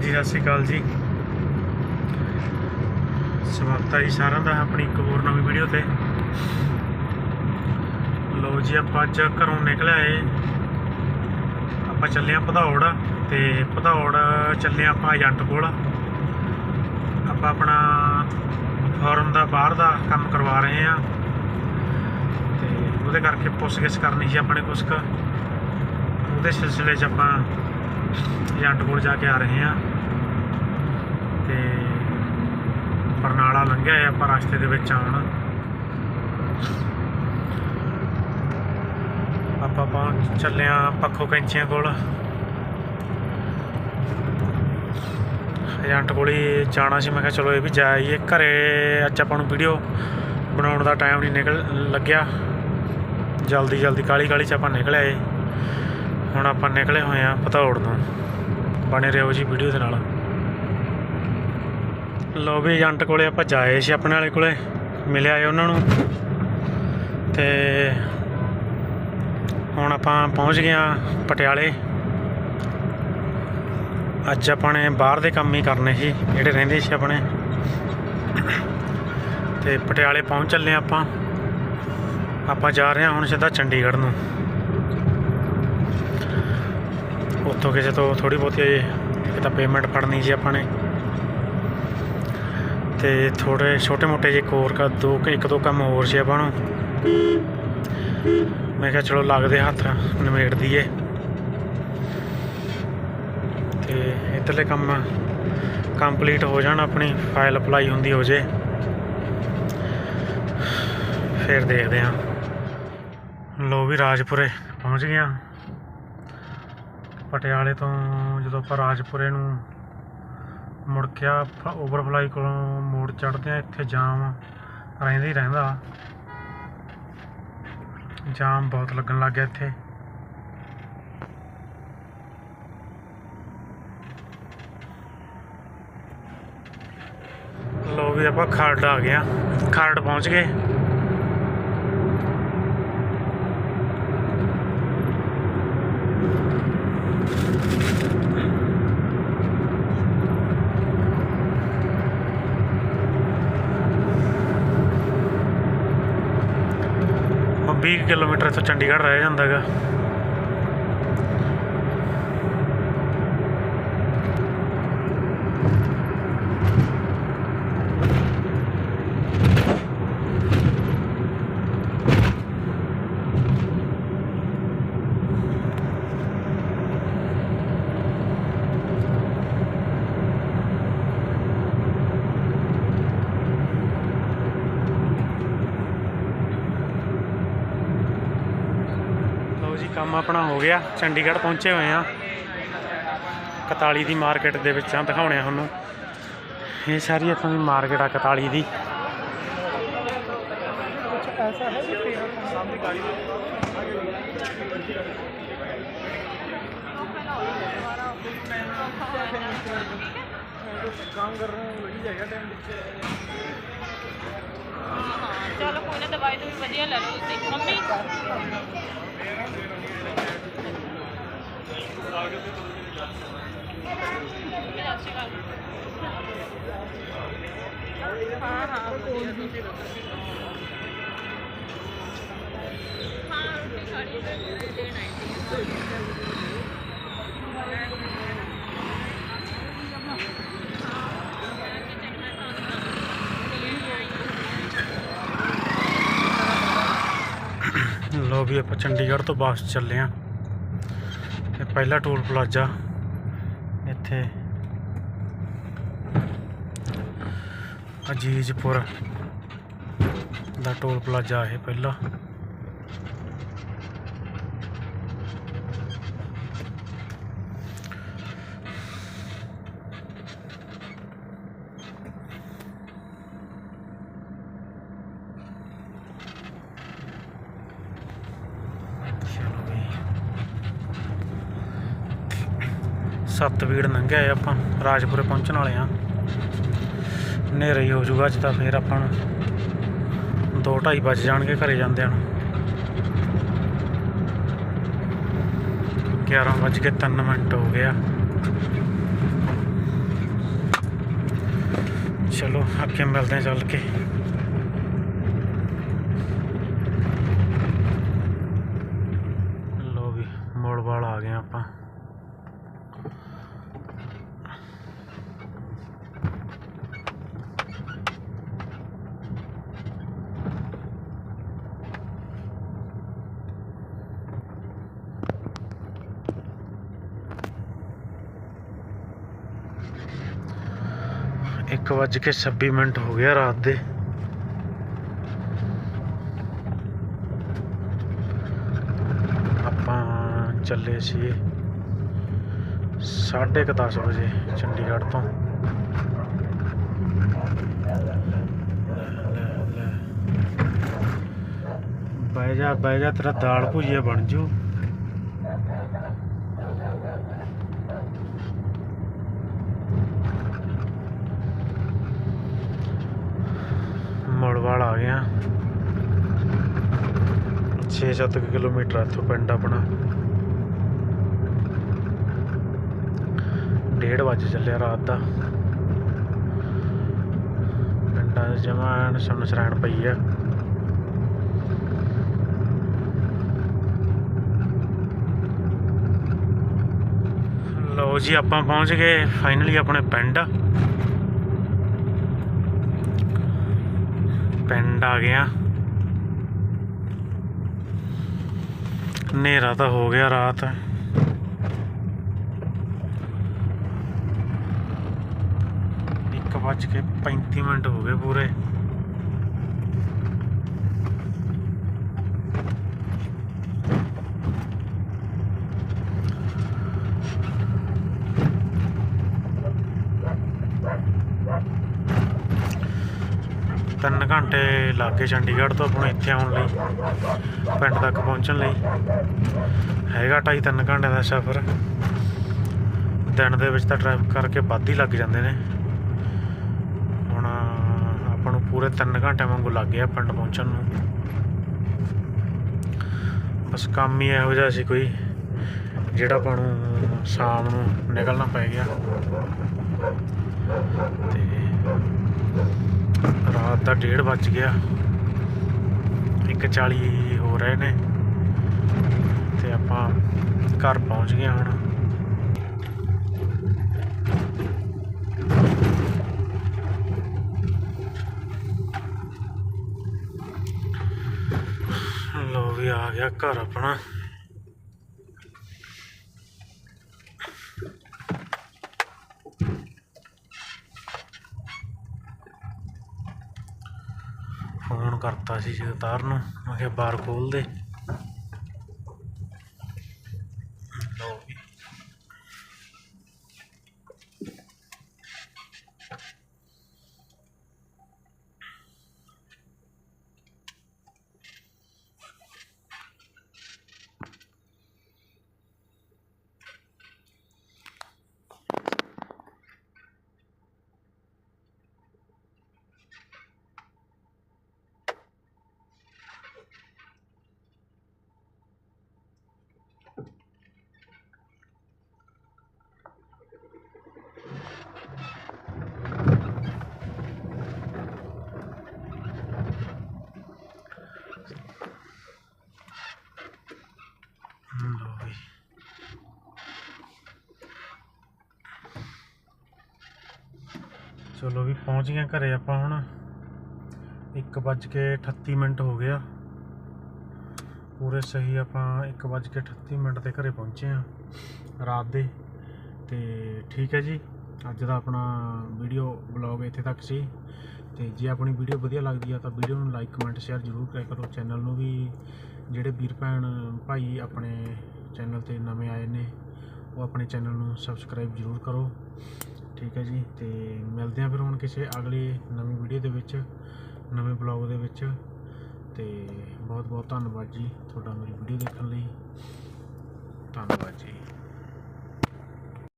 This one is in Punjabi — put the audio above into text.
ਹਾਂਜੀ, ਸਤਿ ਸ਼੍ਰੀ ਅਕਾਲ ਜੀ। ਸਵਾਗਤ ਹੈ ਜੀ ਸਾਰਿਆਂ ਦਾ ਆਪਣੀ ਇੱਕ ਹੋਰ ਨਵੀਂ ਵੀਡੀਓ ਤੇ। ਲੋ ਜੀ, ਆਪਾਂ ਅੱਜ ਘਰੋਂ ਨਿਕਲਿਆ ਏ ਆਪਾਂ ਚੱਲੇ ਆ ਭਦੌੜ ਤੇ ਭਦੌੜ ਚੱਲੇ ਆਪਾਂ ਏਜੰਟ ਕੋਲ। ਆਪਾਂ ਆਪਣਾ ਫਾਰਮ ਦਾ ਬਾਹਰ ਦਾ ਕੰਮ ਕਰਵਾ ਰਹੇ ਆ। ਤੇ ਉਹਦੇ ਕਰਕੇ ਪੁੱਛਗਿੱਛ ਕਰਨੀ ਸੀ ਆਪਣੇ ਕੁਛ ਕੁ। ਉਹਦੇ ਸਿਲਸਿਲੇ 'ਚ ਆਪਾਂ ਏਜੰਟ ਕੋਲ ਜਾ ਕੇ ਆ ਰਹੇ ਹਾਂ ਤੇ ਬਰਨਾਲਾ ਲੰਘਿਆ ਹੈ, ਆਪਾਂ ਰਸਤੇ ਦੇ ਵਿੱਚ ਆਉਣ। ਆਪਾਂ ਪਹੁੰਚ ਚੱਲੇ ਹਾਂ ਪੱਖੋ ਕੈਂਚੀਆਂ ਕੋਲ। ਏਜੰਟ ਕੋਲ ਹੀ ਜਾਣਾ ਸੀ, ਮੈਂ ਕਿਹਾ ਚਲੋ ਇਹ ਵੀ ਜਾਈਏ ਘਰੇ ਅੱਜ ਆਪਾਂ ਨੂੰ ਵੀਡੀਓ ਬਣਾਉਣ ਦਾ ਟਾਈਮ ਨਹੀਂ ਨਿਕਲ ਲੱਗਿਆ। ਜਲਦੀ ਜਲਦੀ ਕਾਲੀ ਕਾਲੀ ਚ ਆਪਾਂ ਨਿਕਲ ਆਏ। ਹੁਣ ਆਪਾਂ ਨਿਕਲੇ ਹੋਏ ਆ ਭਦੌੜ ਤੋਂ ਬਣੇ ਰਹੋ ਜੀ ਵੀਡੀਓ ਦੇ ਨਾਲ। ਲੋ ਏਜੰਟ ਕੋਲੇ ਆਪਾਂ ਜਾਏ ਸੀ ਆਪਣੇ ਵਾਲੇ ਕੋਲੇ, ਮਿਲਿਆ ਏ ਉਹਨਾਂ ਨੂੰ। ਤੇ ਹੁਣ ਆਪਾਂ ਪਹੁੰਚ ਗਏ ਆ ਪਟਿਆਲੇ। ਅੱਜ ਆਪਾਂ ਨੇ ਬਾਹਰ ਦੇ ਕੰਮ ਹੀ ਕਰਨੇ ਸੀ, ਜਿਹੜੇ ਰਹਿੰਦੇ ਸੀ ਆਪਣੇ। ਤੇ ਪਟਿਆਲੇ ਪਹੁੰਚ ਚੱਲੇ ਆਪਾਂ। ਆਪਾਂ ਜਾ ਰਹੇ ਹਾਂ ਹੁਣ ਸਿੱਧਾ ਚੰਡੀਗੜ੍ਹ ਨੂੰ। ਉੱਥੋਂ ਕਿਸੇ ਤੋਂ ਥੋੜੀ ਬਹੁਤੀ ਇੱਕ ਤਾਂ ਪੇਮੈਂਟ ਫੜਨੀ ਸੀ ਆਪਾਂ ਨੇ। ਤੇ ਥੋੜੇ ਛੋਟੇ ਮੋਟੇ ਜਿਹੇ ਕੋਰ ਕਾ ਦੋ ਇੱਕ ਦੋ ਕੰਮ ਹੋਰ ਸੀ ਆਪਾਂ ਨੂੰ ਮੈਂ ਕਿਹਾ ਚਲੋ ਲੱਗਦੇ ਹੱਥ ਨਿਮੇੜ ਦਈਏ। ਤੇ ਇੱਧਰਲੇ ਕੰਮ ਕੰਪਲੀਟ ਹੋ ਜਾਣ, ਆਪਣੀ ਫਾਈਲ ਅਪਲਾਈ ਹੁੰਦੀ ਹੋ ਜੇ। ਫਿਰ ਦੇਖਦੇ ਹਾਂ। ਲੋ ਵੀ ਰਾਜਪੁਰੇ ਪਹੁੰਚ ਗਿਆ ਪਟਿਆਲੇ ਤੋਂ ਜਦੋਂ ਆਪਾਂ ਰਾਜਪੁਰੇ ਨੂੰ ਮੁੜ ਓਵਰਫਲਾਈ ਕੋਲੋਂ ਮੋੜ ਚੜ੍ਹਦੇ ਆ ਇੱਥੇ ਜਾਮ ਰਹਿੰਦਾ ਹੀ ਰਹਿੰਦਾ। ਜਾਮ ਬਹੁਤ ਲੱਗਣ ਲੱਗ ਗਿਆ ਇੱਥੇ। ਲੋ ਵੀ ਆਪਾਂ ਖਰੜ ਆ ਗਏ ਆ। ਖਰੜ ਪਹੁੰਚ ਗਏ ਉਹ 20 ਕਿਲੋਮੀਟਰ ਤੋਂ ਚੰਡੀਗੜ੍ਹ ਰਹਿ ਜਾਂਦਾ ਹੈਗਾ ਲਓ ਜੀ ਕੰਮ ਆਪਣਾ ਹੋ ਗਿਆ। ਚੰਡੀਗੜ੍ਹ ਪਹੁੰਚੇ ਹੋਏ ਆ 41 ਦੀ ਮਾਰਕੀਟ ਦੇ ਵਿੱਚ ਆ ਦਿਖਾਉਣੇ ਆ ਤੁਹਾਨੂੰ। ਇਹ ਸਾਰੀ ਇੱਥੋਂ ਦੀ ਮਾਰਕੀਟ ਆ 41 ਦੀ। ਚਲੋ ਕੋਈ ਨਾ ਦਵਾਈ ਤੋਂ ਵੀ ਵਧੀਆ ਲੈ ਲਓ ਤੁਸੀਂ। ਮੰਮੀ ਮੰਮੀ ਸਤਿ ਸ਼੍ਰੀ ਅਕਾਲ ਹਾਂ ਵਧੀਆ ਤੁਸੀਂ ਦੱਸੋ ਹਾਂ ਰੋਟੀ ਖਾਣੀ ਹੈ ਦੇਣ ਆਈ ਲੋ ਵੀ ਆਪਾਂ ਚੰਡੀਗੜ੍ਹ ਤੋਂ ਵਾਪਸ ਚੱਲੇ ਆ। ਤੇ ਪਹਿਲਾ ਟੋਲ ਪਲਾਜ਼ਾ ਇੱਥੇ ਅਜੀਜ਼ਪੁਰ ਦਾ ਟੋਲ ਪਲਾਜ਼ਾ ਇਹ ਪਹਿਲਾ। ਸੱਤ ਵੀੜ ਲੰਘਿਆ ਹੈ ਆਪਾਂ, ਰਾਜਪੁਰੇ ਪਹੁੰਚਣ ਵਾਲੇ ਆ ਹਨੇਰਾ ਹੀ ਹੋ ਜਾਊਗਾ ਅੱਜ ਤਾਂ ਫੇਰ ਆਪਾਂ ਨੂੰ ਦੋ ਢਾਈ ਵੱਜ ਜਾਣਗੇ ਘਰੇ ਜਾਂਦੇ ਹਨ 11 ਵੱਜ ਕੇ 3 ਮਿੰਟ ਹੋ ਗਿਆ। ਚਲੋ, ਅੱਗੇ ਮਿਲਦੇ ਹਾਂ ਚੱਲ ਕੇ। ਲੋ ਵੀ, ਮੋੜ ਵਾਲ ਆ ਗਏ ਆਪਾਂ। ਇੱਕ ਵੱਜ ਕੇ 26 ਮਿੰਟ ਹੋ ਗਿਆ ਰਾਤ ਦੇ। ਆਪਾਂ ਚੱਲੇ ਸੀ ਸਾਢੇ ਕੁ ਦਸ ਵਜੇ ਚੰਡੀਗੜ੍ਹ ਤੋਂ। ਬਹਿ ਜਾ ਬਹਿ ਜਾ, ਤੇਰਾ ਦਾਲ ਭੁਜੀਆ ਬਣ ਜੂ। ਮੜਵਾਲ ਆ। ਗਿਆ 6-7 ਕਿਲੋਮੀਟਰ ਆ ਇੱਥੋਂ ਪਿੰਡ ਆਪਣਾ। ਡੇਢ ਵਜੇ ਚੱਲਿਆ ਰਾਤ ਦਾ। ਪਿੰਡਾਂ ਦੇ ਜਮਾਨ ਸੁਣ ਪਈ ਆ। ਲਓ ਜੀ, ਆਪਾਂ ਪਹੁੰਚ ਗਏ ਫਾਈਨਲੀ ਆਪਣੇ ਪਿੰਡ। ਪਿੰਡ ਆ ਗਿਆ ਹਨੇਰਾ ਤਾਂ ਹੋ ਗਿਆ ਰਾਤ। ਇੱਕ ਵੱਜ ਕੇ 35 ਮਿੰਟ ਹੋ ਗਏ ਪੂਰੇ। ਤਿੰਨ ਘੰਟੇ ਲੱਗੇ ਚੰਡੀਗੜ੍ਹ ਤੋਂ ਆਪਾਂ ਇੱਥੇ ਆਉਣ ਲਈ, ਪਿੰਡ ਤੱਕ ਪਹੁੰਚਣ ਲਈ। ਹੈਗਾ ਢਾਈ ਤਿੰਨ ਘੰਟੇ ਦਾ ਸਫ਼ਰ। ਦਿਨ ਦੇ ਵਿੱਚ ਤਾਂ ਟ੍ਰੈਫਿਕ ਕਰਕੇ ਵੱਧ ਹੀ ਲੱਗ ਜਾਂਦੇ ਨੇ। ਹੁਣ ਆਪਾਂ ਨੂੰ ਪੂਰੇ 3 ਘੰਟੇ ਵਾਂਗੂ ਲੱਗ ਗਿਆ ਪਿੰਡ ਪਹੁੰਚਣ ਨੂੰ। ਬਸ ਕੰਮ ਹੀ ਇਹੋ ਜਿਹਾ ਸੀ ਕੋਈ, ਜਿਹੜਾ ਆਪਾਂ ਨੂੰ ਸ਼ਾਮ ਨੂੰ ਨਿਕਲਣਾ ਪੈ ਗਿਆ। ਤੇ ਰਾਤ ਦਾ 1:30 ਵੱਜ ਗਿਆ। 1:40 ਹੋ ਰਹੇ ਨੇ। ਤੇ ਆਪਾਂ ਘਰ ਪਹੁੰਚ ਗਏ ਹੁਣ। ਲੋ ਵੀ ਆ ਗਿਆ ਘਰ ਆਪਣਾ। ਕਰਤਾ ਸੀ ਜਗਤਾਰ ਨੂੰ। ਮੈਂ ਕਿਹਾ ਬਾਰ ਖੋਲ ਦੇ। ਚਲੋ ਵੀ ਪਹੁੰਚ ਗਏ ਘਰੇ ਆਪਾਂ ਹੁਣ। 1:38 ਮਿੰਟ ਹੋ ਗਿਆ। ਪੂਰੇ ਸਹੀ ਆਪਾਂ 1:38 ਮਿੰਟ ਤੇ ਘਰੇ ਪਹੁੰਚੇ ਆ ਰਾਤ ਦੇ। ਤੇ ਠੀਕ ਹੈ ਜੀ, ਅੱਜ ਦਾ ਆਪਣਾ ਵੀਡੀਓ ਬਲੌਗ ਇੱਥੇ ਤੱਕ ਸੀ। ਤੇ ਜੇ ਆਪਣੀ ਵੀਡੀਓ ਵਧੀਆ ਲੱਗਦੀ ਆ ਤਾਂ ਵੀਡੀਓ ਨੂੰ ਲਾਈਕ, ਕਮੈਂਟ, ਸ਼ੇਅਰ ਜ਼ਰੂਰ ਕਰਿਆ ਕਰੋ। ਚੈਨਲ ਨੂੰ ਵੀ ਜਿਹੜੇ ਵੀਰ ਭੈਣ ਭਾਈ ਆਪਣੇ ਚੈਨਲ ਤੇ ਨਵੇਂ ਆਏ ਨੇ, ਉਹ ਆਪਣੇ ਚੈਨਲ ਨੂੰ ਸਬਸਕ੍ਰਾਈਬ ਜ਼ਰੂਰ ਕਰੋ। ਠੀਕ ਹੈ ਜੀ, ਤੇ ਮਿਲਦੇ ਆ ਫਿਰ ਹੁਣ ਕਿਸੇ ਅਗਲੀ ਨਵੀਂ ਵੀਡੀਓ ਦੇ ਵਿੱਚ, ਨਵੇਂ ਬਲੌਗ ਦੇ ਵਿੱਚ। ਤੇ ਬਹੁਤ ਬਹੁਤ ਧੰਨਵਾਦ ਜੀ ਤੁਹਾਡਾ ਮੇਰੀ ਵੀਡੀਓ ਦੇਖਣ ਲਈ। ਧੰਨਵਾਦ ਜੀ।